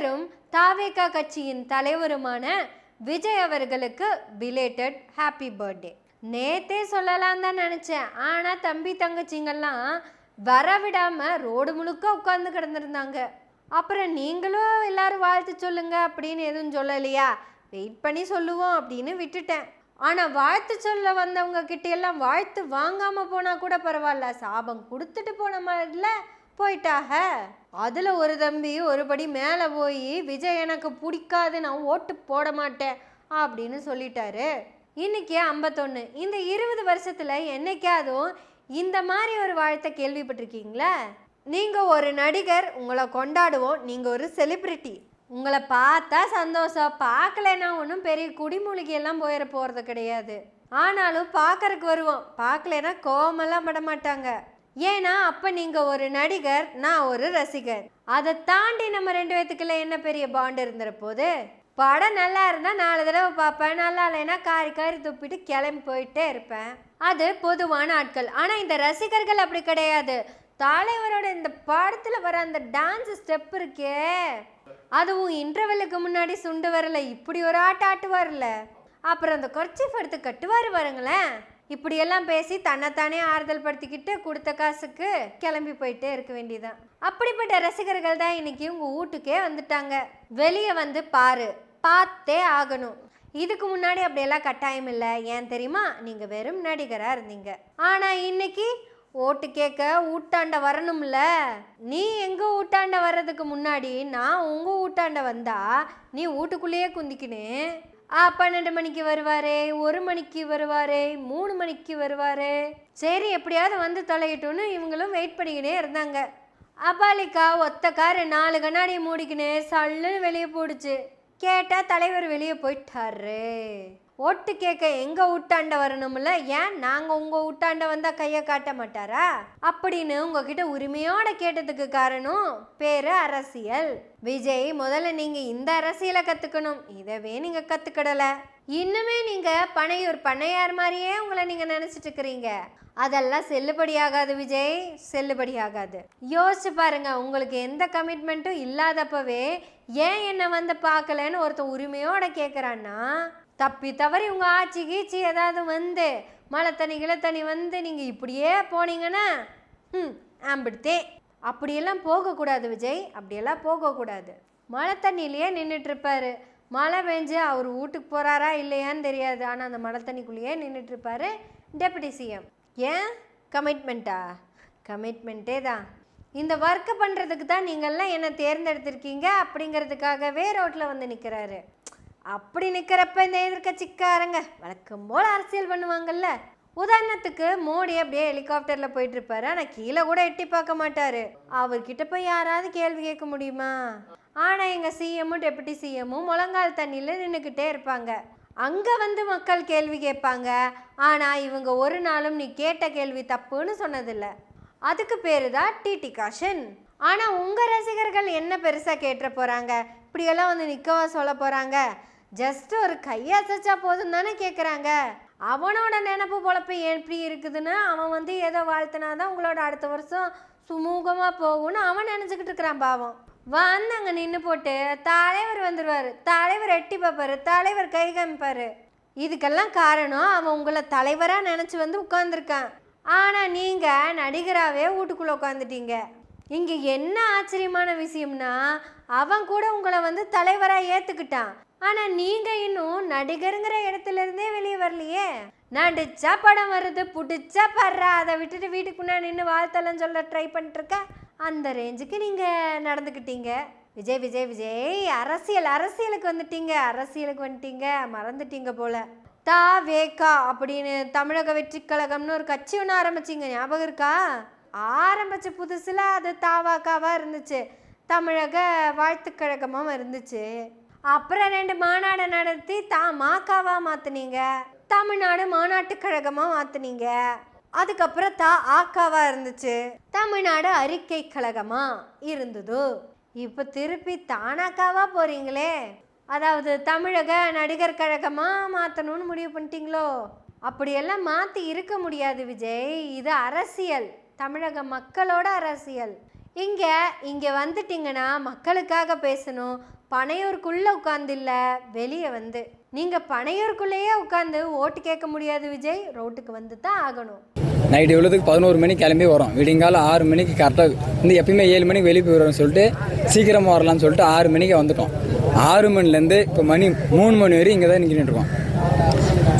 நடிகரும் தாவேகா கட்சியின் தலைவருமான விஜய் அவர்களுக்கு பிலேட்டட் ஹாப்பி பர்த்டே நேத்தே சொல்லலாம் தான் நினச்சேன். ஆனால் தம்பி தங்கச்சிங்கெல்லாம் வரவிடாமல் ரோடு முழுக்க உட்காந்து கிடந்திருந்தாங்க. அப்புறம் நீங்களும் எல்லாரும் வாழ்த்து சொல்லுங்க அப்படின்னு எதுவும் சொல்லலையா? வெயிட் பண்ணி சொல்லுவோம் அப்படின்னு விட்டுட்டேன். ஆனால் வாழ்த்து சொல்ல வந்தவங்க கிட்ட எல்லாம் வாழ்த்து வாங்காமல் போனால் கூட பரவாயில்ல. சாபம் கொடுத்துட்டு போன மாதிரில போயிட்டாக. அதில் ஒரு தம்பி ஒருபடி மேலே போய் விஜய் எனக்கு பிடிக்காது நான் ஓட்டு போட மாட்டேன் அப்படின்னு சொல்லிட்டாரு. இன்னைக்கு ஐம்பத்தொன்று இந்த இருபது வருஷத்தில் என்றைக்காதும் இந்த மாதிரி ஒரு வாழ்த்தை கேள்விப்பட்டிருக்கீங்களா? நீங்கள் ஒரு நடிகர் உங்களை கொண்டாடுவோம். நீங்கள் ஒரு செலிப்ரிட்டி உங்களை பார்த்தா சந்தோஷம். பார்க்கலன்னா ஒன்றும் பெரிய குடிமூலிகையெல்லாம் போயிட போகிறது கிடையாது. ஆனாலும் பார்க்கறக்கு வருவோம். பார்க்கலன்னா கோவமெல்லாம் பட மாட்டாங்க. ஏன்னா அப்போ நீங்கள் ஒரு நடிகர் நான் ஒரு ரசிகர். அதை தாண்டி நம்ம ரெண்டு பேத்துக்குள்ள என்ன பெரிய பாண்ட் இருந்துற போது படம் நல்லா இருந்தால் நாலு தடவை பார்ப்பேன் நல்லா இல்லைன்னா காரி காரி துப்பிட்டு கிளம்பி போயிட்டே இருப்பேன். அது பொதுவான ஆட்கள். ஆனால் இந்த ரசிகர்கள் அப்படி கிடையாது. தலைவரோட இந்த படத்தில் வர அந்த டான்ஸ் ஸ்டெப் இருக்கே. அதுவும் இன்டர்வெல்லுக்கு முன்னாடி சுண்டு வரல இப்படி ஒரு ஆட்டம் ஆட்டுவார்ல. அப்புறம் அந்த கொர்ச்சி எடுத்து கட்டுவார் பாருங்களேன். இப்படியெல்லாம் பேசி தன்னைத்தானே ஆறுதல் படுத்திக்கிட்டு கொடுத்த காசுக்கு கிளம்பி போயிட்டே இருக்க வேண்டியதான் அப்படிப்பட்ட ரசிகர்கள் தான் இன்னைக்கு உங்க வீட்டுக்கே வந்துட்டாங்க. வெளியே வந்து பாரு பார்த்தே ஆகணும். இதுக்கு முன்னாடி அப்படியெல்லாம் கட்டாயம் இல்லை. ஏன் தெரியுமா? நீங்க வெறும் நடிகரா இருந்தீங்க. ஆனா இன்னைக்கு ஓட்டு கேட்க ஊட்டாண்ட வரணும்ல. நீ எங்க ஊட்டாண்ட வர்றதுக்கு முன்னாடி நான் உங்க ஊட்டாண்ட வந்தா நீ வீட்டுக்குள்ளேயே குந்திக்கினு. பன்னெண்டு மணிக்கு வருவாரே ஒரு மணிக்கு வருவாரே மூணு மணிக்கு வருவாரே. சரி எப்படியாவது வந்து தொலையிட்டோன்னு இவங்களும் வெயிட் பண்ணிக்கினே இருந்தாங்க. அபாலிக்கா ஒத்த காரு நாலு கண்ணாடியை மூடிக்கினே சல்லுன்னு வெளியே போடுச்சு. கேட்டால் தலைவர் வெளியே போயிட்டாரு. ஓட்டு கேட்க எங்கள் ஊட்டாண்ட வரணும்ல? ஏன் நாங்கள் உங்கள் ஊட்டாண்ட வந்தால் கையை காட்ட மாட்டாரா? அப்படின்னு உங்ககிட்ட உரிமையோட கேட்டதுக்கு காரணம் பேரு அரசியல். விஜய் முதல்ல நீங்கள் இந்த அரசியலை கற்றுக்கணும் இதவே நீங்கள் கற்றுக்கிடலை இன்னுமே நீங்கள் பனையூர் பண்ணையார் மாதிரியே உங்களை நீங்கள் நினச்சிட்டு இருக்கிறீங்க. அதெல்லாம் செல்லுபடியாகாது விஜய் செல்லுபடியாகாது யோசிச்சு பாருங்க உங்களுக்கு எந்த கமிட்மெண்ட்டும் இல்லாதப்பவே ஏன் என்னை வந்து பார்க்கலன்னு ஒருத்தன் உரிமையோட கேட்குறான்னா தப்பி தவறி உங்கள் ஆட்சி கீச்சி ஏதாவது வந்து மழை தண்ணி கிளை தண்ணி வந்து நீங்கள் இப்படியே போனீங்கன்னா ம் ஆம்பிடுத்தே. அப்படியெல்லாம் போகக்கூடாது விஜய் அப்படியெல்லாம் போகக்கூடாது. மழை தண்ணியிலேயே நின்றுட்டுருப்பார் மழை பெஞ்சு அவர் வீட்டுக்கு போகிறாரா இல்லையான்னு தெரியாது. ஆனால் அந்த மழை தண்ணிக்குள்ளேயே நின்றுட்டு இருப்பாரு டெபுட்டி சிஎம். ஏன்? கமிட்மெண்ட்டா? கமிட்மெண்ட்டே தான். இந்த ஒர்க்கை பண்ணுறதுக்கு தான் நீங்கள்லாம் என்னை தேர்ந்தெடுத்திருக்கீங்க அப்படிங்கிறதுக்காகவே ரோட்டில் வந்து நிற்கிறாரு அப்படி நிற்கிறப்ப இந்த எதிர்கட்சிக்காரங்க வழக்கம் போல் அரசியல் பண்ணுவாங்கல்ல. உதாரணத்துக்கு மோடி அப்படியே ஹெலிகாப்டரில் போயிட்டு இருப்பாரு ஆனால் கீழே கூட எட்டி பார்க்க மாட்டாரு. அவர்கிட்ட போய் யாராவது கேள்வி கேட்க முடியுமா? ஆனால் எங்கள் சிஎம்மும் டெபுட்டி சிஎம்மும் முழங்கால் தண்ணியில் நின்றுக்கிட்டே இருப்பாங்க. அங்கே வந்து மக்கள் கேள்வி கேட்பாங்க. ஆனால் இவங்க ஒரு நாளும் நீ கேட்ட கேள்வி தப்புன்னு சொன்னதில்ல. அதுக்கு பேரு தான் டிடி காஷன். ஆனால் உங்கள் ரசிகர்கள் என்ன பெருசாக கேட்டுற போகிறாங்க இப்படியெல்லாம் வந்து நிற்கவா சொல்ல போகிறாங்க ஜஸ்ட் ஒரு கையசைச்சா போதும் தானே கேட்குறாங்க அவனோட நினப்பு பொழப்பு எப்படி இருக்குதுன்னு அவன் வந்து ஏதோ வாழ்த்தினாதான் உங்களோட அடுத்த வருஷம் சுமூகமாக போகும்னு அவன் நினச்சிக்கிட்டு இருக்கிறான் பாவம். வந்து அங்கே நின்று போட்டு தலைவர் வந்துடுவார் தலைவர் எட்டி பார்ப்பாரு. தலைவர் கை காமிப்பார். இதுக்கெல்லாம் காரணம் அவன் உங்களை தலைவராக நினச்சி வந்து உட்காந்துருக்கான் ஆனால் நீங்கள் நடிகராகவே வீட்டுக்குள்ளே உட்காந்துட்டீங்க இங்கே என்ன ஆச்சரியமான விஷயம்னா அவன் கூட உங்களை வந்து தலைவராக ஏற்றுக்கிட்டான் ஆனால் நீங்கள் இன்னும் நடிகருங்கிற இடத்துலருந்தே வெளியே வரலையே. நடிச்சா படம் வருது பிடிச்சா படுறா அதை விட்டுட்டு வீட்டுக்குள்ளே நின்று வாழ்த்தலன்னு சொல்ல ட்ரை பண்ணிட்டுருக்க? அந்த ரேஞ்சுக்கு நீங்கள் நடந்துக்கிட்டீங்க. விஜய் விஜய் விஜய் அரசியல் அரசியலுக்கு வந்துட்டீங்க. அரசியலுக்கு வந்துட்டீங்க மறந்துட்டீங்க போல. தா வேகா அப்படின்னு தமிழக வெற்றி கழகம்னு ஒரு கட்சி ஒன்று ஆரம்பிச்சிங்க. ஞாபகம் இருக்கா? ஆரம்பிச்ச புதுசில் அது தாவாக்காவாக இருந்துச்சு. தமிழக வாழ்த்துக் கழகமாக இருந்துச்சு. அப்புறம் ரெண்டு மாநாடு நடத்தி தா மாக்காவா மாத்துனீங்க. தமிழ்நாடு மாநாட்டுக் கழகமா மாத்துனீங்க. அதுக்கப்புறம் தா ஆக்காவா இருந்துச்சு. தமிழ்நாடு அறிக்கை கழகமா இருந்தது. இப்போ திருப்பி தானாக்காவா போறீங்களே? அதாவது தமிழக நடிகர் கழகமா மாத்தணும்னு முடிவு பண்ணிட்டீங்களோ? அப்படியெல்லாம் மாத்தி இருக்க முடியாது விஜய். இது அரசியல். தமிழக மக்களோட அரசியல். இங்கே இங்கே வந்துட்டீங்கன்னா மக்களுக்காக பேசணும். பனையூருக்குள்ளே உட்காந்துல்ல வெளியே வந்து. நீங்கள் பனையூருக்குள்ளேயே உட்காந்து ஓட்டு கேட்க முடியாது விஜய். ரோட்டுக்கு வந்து தான் ஆகணும். நைட் எவ்வளோதுக்கு பதினோரு மணிக்கு கிளம்பி வரோம். விடியங்காலம் ஆறு மணிக்கு கரெக்டாக வந்து எப்பயுமே ஏழு மணிக்கு வெளியே போயிடுறோம்னு சொல்லிட்டு சீக்கிரமாக வரலாம்னு சொல்லிட்டு ஆறு மணிக்கு வந்துட்டோம். ஆறு மணிலேருந்து இப்போ மணி மூணு மணி வரையும் இங்கே தான் நின்றுட்டு இருக்கோம்.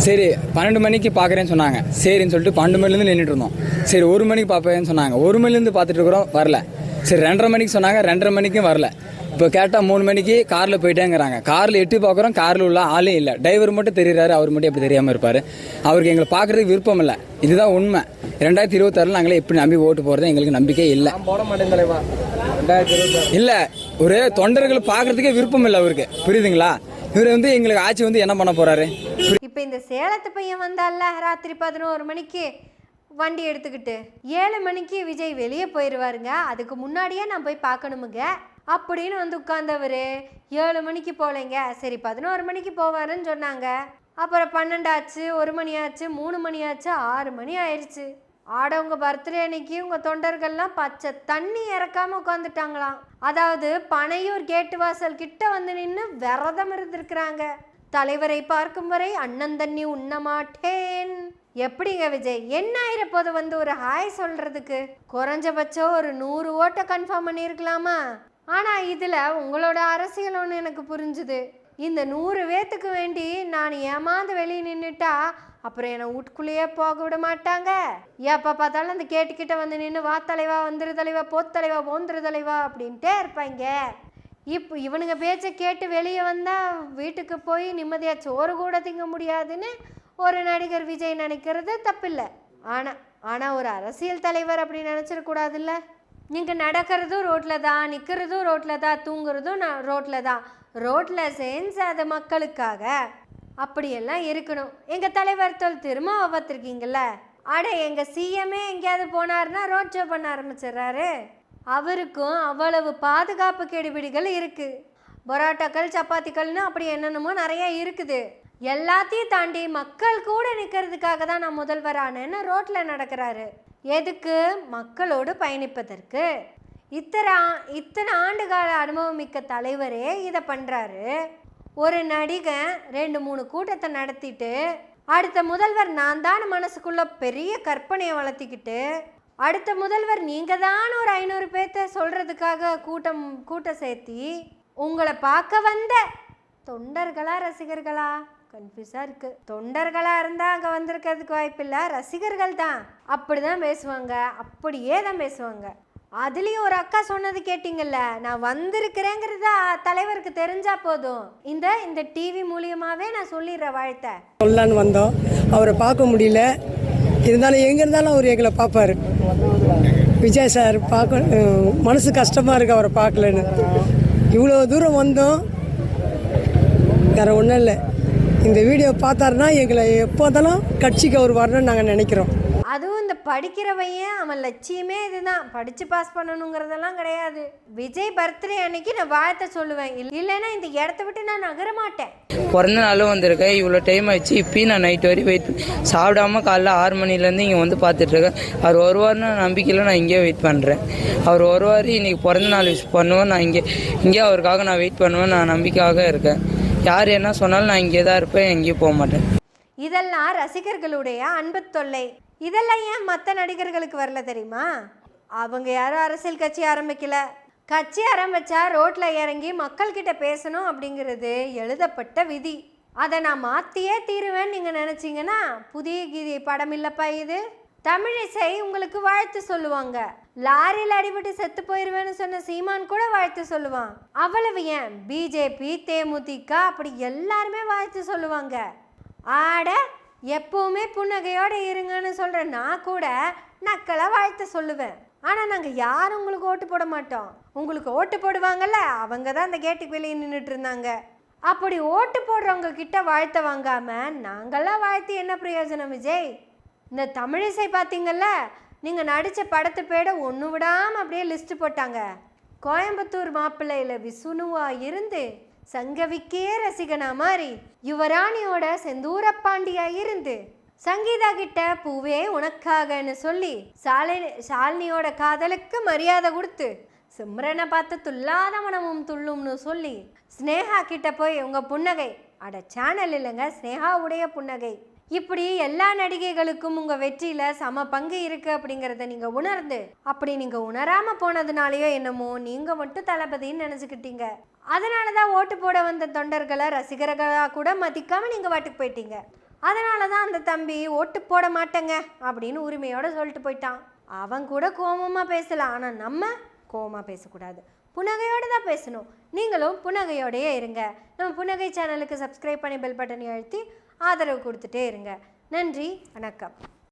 சரி பன்னெண்டு மணிக்கு பார்க்குறேன்னு சொன்னாங்க. சரின்னு சொல்லிட்டு பன்னெண்டு மணிலேருந்து நின்றுட்டு இருந்தோம். சரி ஒரு மணிக்கு பார்ப்பேன்னு சொன்னாங்க. ஒரு மணிலேருந்து பார்த்துட்டு இருக்கிறோம் வரல. சரி ரெண்டரை மணிக்கு சொன்னாங்க ரெண்டரை மணிக்கும் வரல. இப்போ கேட்டால் மூணு மணிக்கு காரில் போயிட்டேங்கிறாங்க. காரில் எட்டி பார்க்குறோம் காரில் உள்ள ஆளே இல்லை. டிரைவர் மட்டும் தெரியுறாரு அவர் மட்டும் எப்படி தெரியாமல் இருப்பார். அவருக்கு எங்களை பார்க்குறதுக்கு விருப்பம் இல்லை. இதுதான் உண்மை. ரெண்டாயிரத்தி இருபத்தாறில் நாங்களே எப்படி நம்பி ஓட்டு போகிறது எங்களுக்கு நம்பிக்கை இல்லை. போட மாட்டேன் தலைவா. இல்லை ஒரு தொண்டர்களை பார்க்குறதுக்கே விருப்பம் இல்லை அவருக்கு. புரியுதுங்களா? இவர் வந்து எங்களுக்கு ஆட்சி வந்து என்ன பண்ண போகிறாரு இப்போ இந்த சேலத்து பையன் வந்தால ராத்திரி பதினோரு மணிக்கு. வண்டி எடுத்துக்கிட்டு. ஏழு மணிக்கு விஜய் வெளியே போயிடுவாருங்க அதுக்கு முன்னாடியே நான் போய் பார்க்கணுமுங்க. அப்படின்னு வந்து உட்கார்ந்தவர் ஏழு மணிக்கு போகலைங்க. சரி பதினோரு மணிக்கு போவாருன்னு சொன்னாங்க. அப்புறம் பன்னெண்டாச்சு ஒரு மணி ஆச்சு மூணு மணி ஆச்சு ஆறு மணி ஆயிடுச்சு ஆடவங்க பர்த்டே அன்னைக்கு உங்கள் தொண்டர்கள்லாம் பச்சை தண்ணி இறக்காம உட்காந்துட்டாங்களாம் அதாவது பனையூர் கேட்டு வாசல் கிட்ட வந்து நின்று விரதம் இருந்திருக்கிறாங்க. தலைவரை பார்க்கும் வரை அண்ணன் தண்ணி உண்ண மாட்டேன். எப்படிங்க விஜய்? என்ன ஆயிரப்போது வந்து ஒரு ஹாய் சொல்றதுக்கு? குறைஞ்சபட்சம் ஒரு நூறு ஓட்டை கன்ஃபார்ம் பண்ணியிருக்கலாமா? ஆனால் இதில் உங்களோட அரசியல் ஒன்று எனக்கு புரிஞ்சுது. இந்த நூறு பேத்துக்கு வேண்டி நான் ஏமாந்து வெளியே நின்றுட்டா அப்புறம் என்னை வீட்டுக்குள்ளேயே போக விட மாட்டாங்க. எப்போ பார்த்தாலும் அந்த கேட்டுக்கிட்ட வந்து நின்று வா தலைவா வந்துரு தலைவா போத்தலைவா போந்துரு தலைவா அப்படின்ட்டே இருப்பாங்க. இப்போ இவனுங்க பேச்சை கேட்டு வெளியே வந்தால் வீட்டுக்கு போய் நிம்மதியாக சோறு கூட திங்க முடியாதுன்னு ஒரு நடிகர் விஜய் நினைக்கிறது தப்பில்லை. ஆனால் ஆனால் ஒரு அரசியல் தலைவர் அப்படி நினச்சிடக்கூடாதுல்ல நீங்கள் நடக்கிறதும் ரோட்டில் தான் நிற்கிறதும் ரோட்டில் தான் தூங்குறதும் நான் ரோட்டில் தான். ரோட்டில் சேர்ந்து மக்களுக்காக. அப்படியெல்லாம் இருக்கணும். எங்கள் தலைவர் தொல் திரும்ப பார்த்துருக்கீங்கல்ல அட எங்கள் சிஎம்ஏ எங்கேயாவது போனாருன்னா ரோட் ஷோ பண்ண ஆரம்பிச்சிடுறாரு அவருக்கும் அவ்வளவு பாதுகாப்பு கெடுபிடிகள் இருக்குது பரோட்டாக்கள் சப்பாத்திகள்னு அப்படி என்னென்னமோ நிறைய இருக்குது. எல்லாத்தையும் தாண்டி மக்கள் கூட நிற்கிறதுக்காக தான் நான் முதல்வரானேன்னு ரோட்டில் நடக்கிறாரு. எதுக்கு? மக்களோடு பயணிப்பதற்கு. இத்தனை இத்தனை ஆண்டுகால அனுபவம் மிக்க தலைவரே இதை பண்ணுறாரு ஒரு நடிகன் ரெண்டு மூணு கூட்டத்தை நடத்திட்டு அடுத்த முதல்வர் நான் தான் மனசுக்குள்ள பெரிய கற்பனையை வளர்த்திக்கிட்டு அடுத்த முதல்வர் நீங்க தான் ஒரு ஐநூறு பேர்த்த சொல்றதுக்காக கூட்டம் கூட்டம் சேர்த்தி உங்களை பார்க்க வந்த தொண்டர்களா ரசிகர்களா? கன்ஃபியூஸாக இருக்குது தொண்டர்களாக இருந்தால் அங்கே வந்திருக்கிறதுக்கு வாய்ப்பில்லை ரசிகர்கள் தான். அப்படிதான் பேசுவாங்க. அப்படியே தான் பேசுவாங்க. அதுலேயும் ஒரு அக்கா சொன்னது கேட்டிங்கல்ல நான் வந்திருக்கிறேங்கிறதா தலைவருக்கு தெரிஞ்சா போதும். இந்த இந்த டிவி மூலியமாகவே நான் சொல்லிடுறேன் வாழ்த்தை. சொல்லலான்னு வந்தோம். அவரை பார்க்க முடியல. இருந்தாலும் எங்கே இருந்தாலும் அவர் எங்களை பார்ப்பாரு. விஜய் சார் பார்க்க மனசு கஷ்டமாக இருக்கு அவரை பார்க்கலன்னு. இவ்வளோ தூரம் வந்தோம். வேறு ஒன்றும் இல்லை. இந்த வீடியோ பார்த்தாருன்னா எங்களை எப்போ இருந்தாலும் கட்சிக்கு அவர் வரணும்னு நாங்கள் நினைக்கிறோம். அதுவும் இந்த படிக்கிறவையன் அவன் லட்சியமே இதுதான். படிச்சு பாஸ் பண்ணணுங்கிறதெல்லாம் கிடையாது. விஜய் பர்த்டே அன்னைக்கு நான் வாழ்த்தை சொல்லுவேன். இல்ல- இல்லைன்னா இந்த இடத்த விட்டு நான் நகர மாட்டேன். பிறந்த நாளும் வந்திருக்கேன் இவ்வளோ டைம் ஆயிடுச்சு. இப்பயும் நான் நைட் வரையும் வெயிட் சாப்பிடாம காலைல ஆறு மணிலேருந்து இங்கே வந்து பார்த்துட்ருக்கேன் அவர் வருவார்னு நம்பிக்கையில் நான் இங்கேயே வெயிட் பண்ணுறேன் அவர் வருவார். இன்னைக்கு பிறந்த நாள் விஷ் பண்ணுவேன் நான் இங்கே இங்கே அவருக்காக நான் வெயிட் பண்ணுவேன். நான் நம்பிக்கையாக இருக்கேன். யார் என்ன சொன்னாலும் நான் இங்கே தான் இருப்பேன் எங்கேயும் போக மாட்டேன். இதெல்லாம் ரசிகர்களுடைய அன்பு தொல்லை. இதெல்லாம் ஏன் மற்ற நடிகர்களுக்கு வரல தெரியுமா? அவங்க யாரும் அரசியல் கட்சி ஆரம்பிக்கல. கட்சி ஆரம்பிச்சா ரோட்ல இறங்கி மக்கள்கிட்ட பேசணும் அப்படிங்கிறது எழுதப்பட்ட விதி. அதை நான் மாத்தியே தீருவேன்னு நீங்க நினைச்சீங்கன்னா புதிய கீதை படம் இல்லப்பா இது. தமிழிசை உங்களுக்கு வாழ்த்து சொல்லுவாங்க. லாரியில் அடிபட்டு செத்து போயிருவேன்னு சொன்ன சீமான் கூட வாழ்த்து சொல்லுவான். அவ்வளவு ஏன்? பிஜேபி தேமுதிக அப்படி எல்லாருமே வாழ்த்து சொல்லுவாங்க. ஆட எப்பவுமே புன்னகையோட இருங்கன்னு சொல்கிற நான் கூட நக்களை வாழ்த்து சொல்லுவேன். ஆனால் நாங்கள் யாரும் உங்களுக்கு ஓட்டு போட மாட்டோம். உங்களுக்கு ஓட்டு போடுவாங்கல்ல அவங்க தான் அந்த கேட்டுக்கு வெளியே நின்றுட்டு இருந்தாங்க. அப்படி ஓட்டு போடுறவங்க கிட்ட வாழ்த்த வாங்காம நாங்களாம் வாழ்த்து என்ன பிரயோஜனம் விஜய்? இந்த தமிழிசை பார்த்தீங்கல்ல நீங்கள் நடித்த படத்து பேட ஒன்று விடாமல் அப்படியே லிஸ்ட்டு போட்டாங்க. கோயம்புத்தூர் மாப்பிள்ளையில் விசுணுவாக இருந்து சங்கவிக்கே ரசிகனா மாறி யுவராணியோட செந்தூரப்பாண்டியா இருந்து சங்கீதா கிட்ட பூவே உனக்காகன்னு சொல்லி சாலை ஷாலினியோட காதலுக்கு மரியாதை கொடுத்து சிம்ரனை பார்த்து துல்லாத மனமும் துள்ளும்னு சொல்லி ஸ்னேகா கிட்ட போய் உங்கள் புன்னகை அட சேனல் இல்லைங்க ஸ்னேகாவுடைய புன்னகை. இப்படி எல்லா நடிகைகளுக்கும் உங்க வெற்றியில சம பங்கு இருக்கு அப்படிங்கறத நீங்க உணர்ந்து அப்படி நீங்க உணராம போனதுனாலயோ என்னமோ நீங்க மட்டும் தளபதின்னு நினைச்சுக்கிட்டீங்க. அதனாலதான் ஓட்டு போட வந்த தொண்டர்களை ரசிகர்களா கூட மதிக்காம நீங்க வாட்டுக்கு போயிட்டீங்க. அதனால தான் அந்த தம்பி ஓட்டு போட மாட்டேங்க அப்படின்னு உரிமையோட சொல்லிட்டு போயிட்டான். அவன் கூட கோபமா பேசலாம் ஆனா நம்ம கோவமா பேசக்கூடாது. புன்னகையோடு தான் பேசணும். நீங்களும் புன்னகையோடையே இருங்க. நம்ம புன்னகை சேனலுக்கு சப்ஸ்கிரைப் பண்ணி பெல் பட்டனை அழுத்தி ஆதரவு கொடுத்துட்டே இருங்க. நன்றி வணக்கம்.